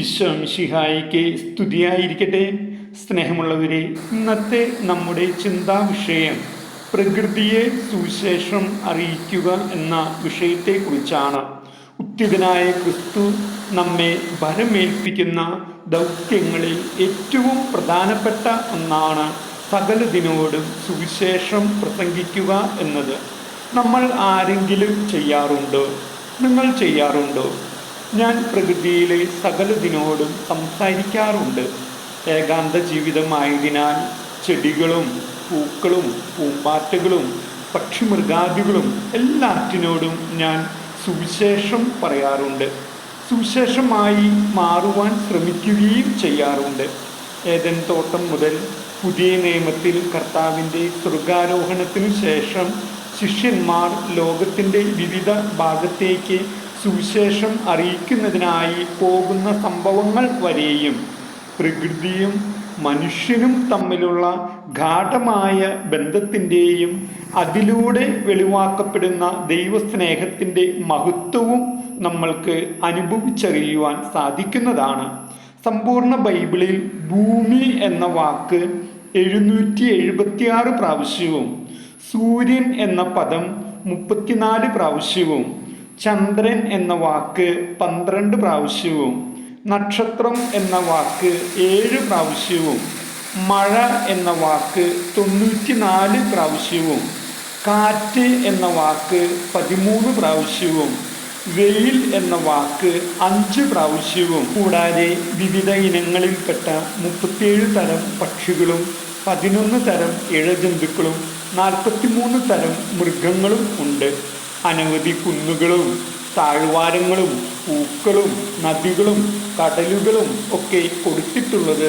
ഈശ്വംഷിഹായിക്ക് സ്തുതിയായിരിക്കട്ടെ. സ്നേഹമുള്ളവരെ ഇന്നത്തെ നമ്മുടെ ചിന്താ വിഷയം പ്രകൃതിയെ സുവിശേഷം അറിയിക്കുക എന്ന വിഷയത്തെക്കുറിച്ചാണ്. ഉത്യതനായ ക്രിസ്തു നമ്മെ ഭരമേൽപ്പിക്കുന്ന ദൗത്യങ്ങളിൽ ഏറ്റവും പ്രധാനപ്പെട്ട ഒന്നാണ് സകലതിനോടും സുവിശേഷം പ്രസംഗിക്കുക എന്നത്. നമ്മൾ ആരെങ്കിലും ചെയ്യാറുണ്ടോ? നിങ്ങൾ ചെയ്യാറുണ്ടോ? ഞാൻ പ്രകൃതിയിലെ സകലതിനോടും സംസാരിക്കാറുണ്ട്. ഏകാന്ത ജീവിതമായതിനാൽ ചെടികളും പൂക്കളും പൂമ്പാറ്റകളും പക്ഷിമൃഗാദികളും എല്ലാറ്റിനോടും ഞാൻ സുവിശേഷം പറയാറുണ്ട്. സുവിശേഷമായി മാറുവാൻ ശ്രമിക്കുകയും ചെയ്യാറുണ്ട്. ഏതൻ തോട്ടം മുതൽ പുതിയ നിയമത്തിൽ കർത്താവിന്റെ സ്വർഗാരോഹണത്തിനു ശേഷം ശിഷ്യന്മാർ ലോകത്തിന്റെ വിവിധ ഭാഗത്തേക്ക് സുവിശേഷം അറിയിക്കുന്നതിനായി പോകുന്ന സംഭവങ്ങൾ വരെയും പ്രകൃതിയും മനുഷ്യനും തമ്മിലുള്ള ഗാഠമായ ബന്ധത്തിന്റെയും അതിലൂടെ വെളിവാക്കപ്പെടുന്ന ദൈവസ്നേഹത്തിന്റെ മഹത്വവും നമ്മൾക്ക് അനുഭവിച്ചറിയുവാൻ സാധിക്കുന്നതാണ്. സമ്പൂർണ ബൈബിളിൽ ഭൂമി എന്ന വാക്ക് എഴുന്നൂറ്റി എഴുപത്തിയാറ് പ്രാവശ്യവും സൂര്യൻ എന്ന പദം മുപ്പത്തിനാല് പ്രാവശ്യവും ചന്ദ്രൻ എന്ന വാക്ക് പന്ത്രണ്ട് പ്രാവശ്യവും നക്ഷത്രം എന്ന വാക്ക് ഏഴ് പ്രാവശ്യവും മഴ എന്ന വാക്ക് തൊണ്ണൂറ്റിനാല് പ്രാവശ്യവും കാറ്റ് എന്ന വാക്ക് പതിമൂന്ന് പ്രാവശ്യവും വെയിൽ എന്ന വാക്ക് അഞ്ച് പ്രാവശ്യവും. കൂടാതെ വിവിധ ഇനങ്ങളിൽപ്പെട്ട മുപ്പത്തിയേഴ് തരം പക്ഷികളും പതിനൊന്ന് തരം ഇഴജന്തുക്കളും നാൽപ്പത്തിമൂന്ന് തരം മൃഗങ്ങളും ഉണ്ട്. അനവധി കുന്നുകളും താഴ്വാരങ്ങളും പൂക്കളും നദികളും കടലുകളും ഒക്കെ കൊടുത്തിട്ടുള്ളത്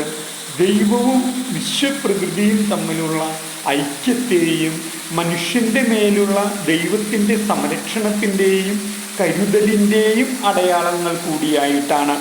ദൈവവും വിശ്വപ്രകൃതിയും തമ്മിലുള്ള ഐക്യത്തെയും മനുഷ്യന്റെ മേലുള്ള ദൈവത്തിന്റെ സംരക്ഷണത്തിന്റെയും കരുതലിന്റെയും അടയാളങ്ങൾ കൂടിയായിട്ടാണ്.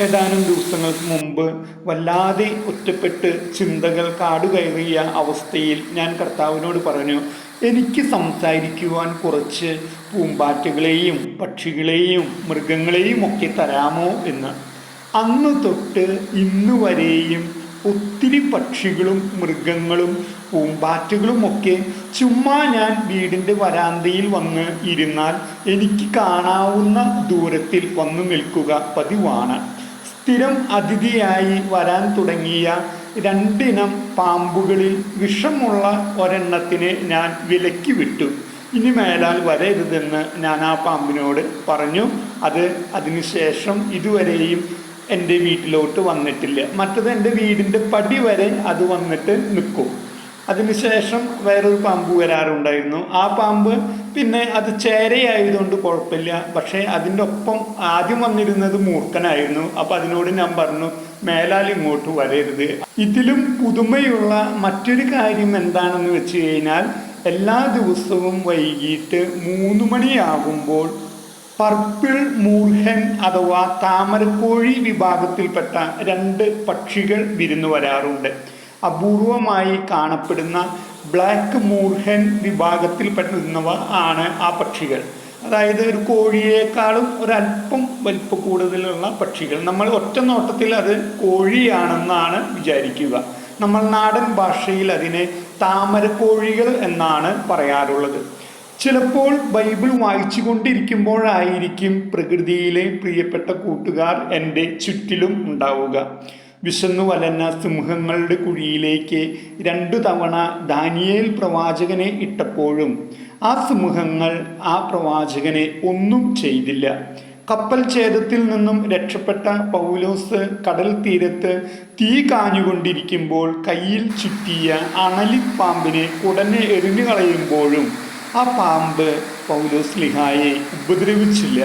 ഏതാനും ദിവസങ്ങൾക്ക് മുമ്പ് വല്ലാതെ ഒറ്റപ്പെട്ട് ചിന്തകൾ കാടുകയറിയ അവസ്ഥയിൽ ഞാൻ കർത്താവിനോട് പറഞ്ഞു എനിക്ക് സംസാരിക്കുവാൻ കുറച്ച് പൂമ്പാറ്റകളെയും പക്ഷികളെയും മൃഗങ്ങളെയും ഒക്കെ തരാമോ എന്ന്. അന്ന് തൊട്ട് ഇന്ന് വരെയും ഒത്തിരി പക്ഷികളും മൃഗങ്ങളും പൂമ്പാറ്റകളും ഒക്കെ ചുമ്മാ ഞാൻ വീടിന്റെ വരാന്തയിൽ വന്ന് ഇരുന്നാൽ എനിക്ക് കാണാവുന്ന ദൂരത്തിൽ വന്നു നിൽക്കുക പതിവാണ്. സ്ഥിരം അതിഥിയായി വരാൻ തുടങ്ങിയ രണ്ടിനം പാമ്പുകളിൽ വിഷമുള്ള ഒരെണ്ണത്തിനെ ഞാൻ വിലക്കി വിട്ടു. ഇനി മേലാൽ വരരുതെന്ന് ഞാൻ ആ പാമ്പിനോട് പറഞ്ഞു. അത് അതിനുശേഷം ഇതുവരെയും എന്റെ വീട്ടിലോട്ട് വന്നിട്ടില്ല. മറ്റത് എന്റെ വീടിന്റെ പടി വരെ അത് വന്നിട്ട് നിൽക്കും. അതിനുശേഷം വേറൊരു പാമ്പ് വരാറുണ്ടായിരുന്നു. ആ പാമ്പ് പിന്നെ അത് ചേരയായതുകൊണ്ട് കുഴപ്പമില്ല. പക്ഷേ അതിന്റെ ഒപ്പം ആദ്യം വന്നിരുന്നത് മൂർഖനായിരുന്നു. അപ്പം അതിനോട് ഞാൻ പറഞ്ഞു മേലാൽ ഇങ്ങോട്ട് വരരുത്. ഇതിലും പുതുമയുള്ള മറ്റൊരു കാര്യം എന്താണെന്ന് വെച്ച് കഴിഞ്ഞാൽ എല്ലാ ദിവസവും വൈകിട്ട് മൂന്ന് മണിയാകുമ്പോൾ പർപ്പിൾ മൂർഹൻ അഥവാ താമരക്കോഴി വിഭാഗത്തിൽപ്പെട്ട രണ്ട് പക്ഷികൾ വിരുന്നു വരാറുണ്ട്. അപൂർവമായി കാണപ്പെടുന്ന ബ്ലാക്ക് മൂർഹൻ വിഭാഗത്തിൽപ്പെടുന്നവ ആണ് ആ പക്ഷികൾ. അതായത് ഒരു കോഴിയേക്കാളും ഒരല്പം വലിപ്പ കൂടുതലുള്ള പക്ഷികൾ. നമ്മൾ ഒറ്റ നോട്ടത്തിൽ അത് കോഴിയാണെന്നാണ് വിചാരിക്കുക. നമ്മൾ നാടൻ ഭാഷയിൽ അതിനെ താമരക്കോഴികൾ എന്നാണ് പറയാറുള്ളത്. ചിലപ്പോൾ ബൈബിൾ വായിച്ചു കൊണ്ടിരിക്കുമ്പോഴായിരിക്കും പ്രകൃതിയിലെ പ്രിയപ്പെട്ട കൂട്ടുകാർ എന്റെ ചുറ്റിലും ഉണ്ടാവുക. വിശന്നു വലന്ന സിംഹങ്ങളുടെ കുഴിയിലേക്ക് രണ്ടു തവണ ദാനിയേൽ പ്രവാചകനെ ഇട്ടപ്പോഴും ആ സിംഹങ്ങൾ ആ പ്രവാചകനെ ഒന്നും ചെയ്തില്ല. കപ്പൽ ഛേദത്തിൽ നിന്നും രക്ഷപ്പെട്ട പൗലോസ് കടൽ തീരത്ത് തീ കാഞ്ഞുകൊണ്ടിരിക്കുമ്പോൾ കയ്യിൽ ചുറ്റിയ അണലിപ്പാമ്പിനെ ഉടനെ എറിഞ്ഞു കളയുമ്പോഴും ആ പാമ്പ് പൗലോസ് ലിഹായെ ഉപദ്രവിച്ചില്ല.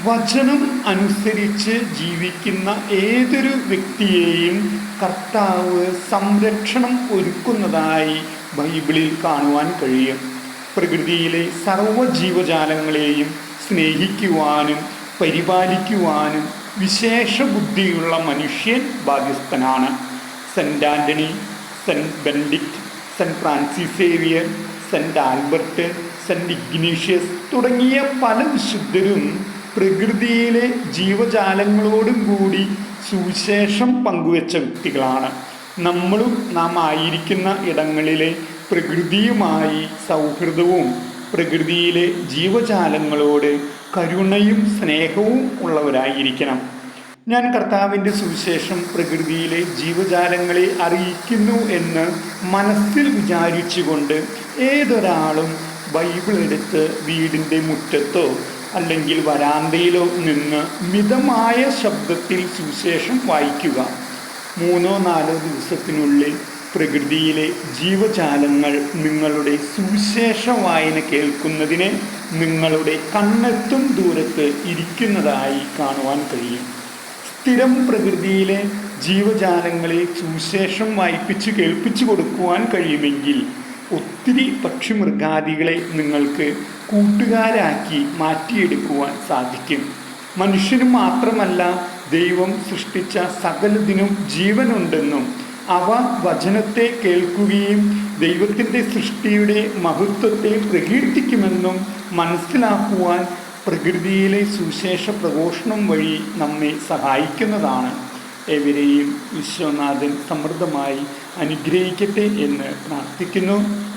വചനം അനുസരിച്ച് ജീവിക്കുന്ന ഏതൊരു വ്യക്തിയെയും കർത്താവ് സംരക്ഷണം ഒരുക്കുന്നതായി ബൈബിളിൽ കാണുവാൻ കഴിയും. പ്രകൃതിയിലെ സർവജീവജാലങ്ങളെയും സ്നേഹിക്കുവാനും പരിപാലിക്കുവാനും വിശേഷ ബുദ്ധിയുള്ള മനുഷ്യൻ ബാധ്യസ്ഥനാണ് saint Antony saint Benedict saint Francis Xavier saint Albert saint Ignatius തുടങ്ങിയ പല വിശുദ്ധരും പ്രകൃതിയിലെ ജീവജാലങ്ങളോടും കൂടി സുവിശേഷം പങ്കുവെച്ച വ്യക്തികളാണ്. നമ്മളും നാം ആയിരിക്കുന്ന ഇടങ്ങളിലെ പ്രകൃതിയുമായി സൗഹൃദവും പ്രകൃതിയിലെ ജീവജാലങ്ങളോട് കരുണയും സ്നേഹവും ഉള്ളവരായിരിക്കണം. ഞാൻ കർത്താവിന്റെ സുവിശേഷം പ്രകൃതിയിലെ ജീവജാലങ്ങളെ അറിയിക്കുന്നു എന്ന് മനസ്സിൽ വിചാരിച്ചുകൊണ്ട് ഏതൊരാളും ബൈബിൾ എടുത്ത് വീടിന്റെ മുറ്റത്തോ അല്ലെങ്കിൽ വരാന്തയിലോ നിന്ന് മിതമായ ശബ്ദത്തിൽ സുവിശേഷം വായിക്കുക. മൂന്നോ നാലോ ദിവസത്തിനുള്ളിൽ പ്രകൃതിയിലെ ജീവജാലങ്ങൾ നിങ്ങളുടെ സുവിശേഷ വായന കേൾക്കുന്നതിന് നിങ്ങളുടെ കണ്ണെത്തും ദൂരത്ത് ഇരിക്കുന്നതായി കാണുവാൻ കഴിയും. സ്ഥിരം പ്രകൃതിയിലെ ജീവജാലങ്ങളെ സുവിശേഷം വായിപ്പിച്ച് കേൾപ്പിച്ചു കൊടുക്കുവാൻ കഴിയുമെങ്കിൽ ഒത്തിരി പക്ഷിമൃഗാദികളെ നിങ്ങൾക്ക് കൂട്ടുകാരാക്കി മാറ്റിയെടുക്കുവാൻ സാധിക്കും. മനുഷ്യന് മാത്രമല്ല ദൈവം സൃഷ്ടിച്ച സകലതിനും ജീവനുണ്ടെന്നും അവ വചനത്തെ കേൾക്കുകയും ദൈവത്തിന്റെ സൃഷ്ടിയുടെ മഹത്വത്തെ പ്രകീർത്തിക്കുമെന്നും മനസ്സിലാക്കുവാൻ പ്രകൃതിയിലെ സുവിശേഷ പ്രഘോഷണം വഴി നമ്മെ സഹായിക്കുന്നതാണ്. ഏവരെയും വിശ്വനാഥൻ സമൃദ്ധമായി അനുഗ്രഹിക്കട്ടെ എന്ന് പ്രാർത്ഥിക്കുന്നു.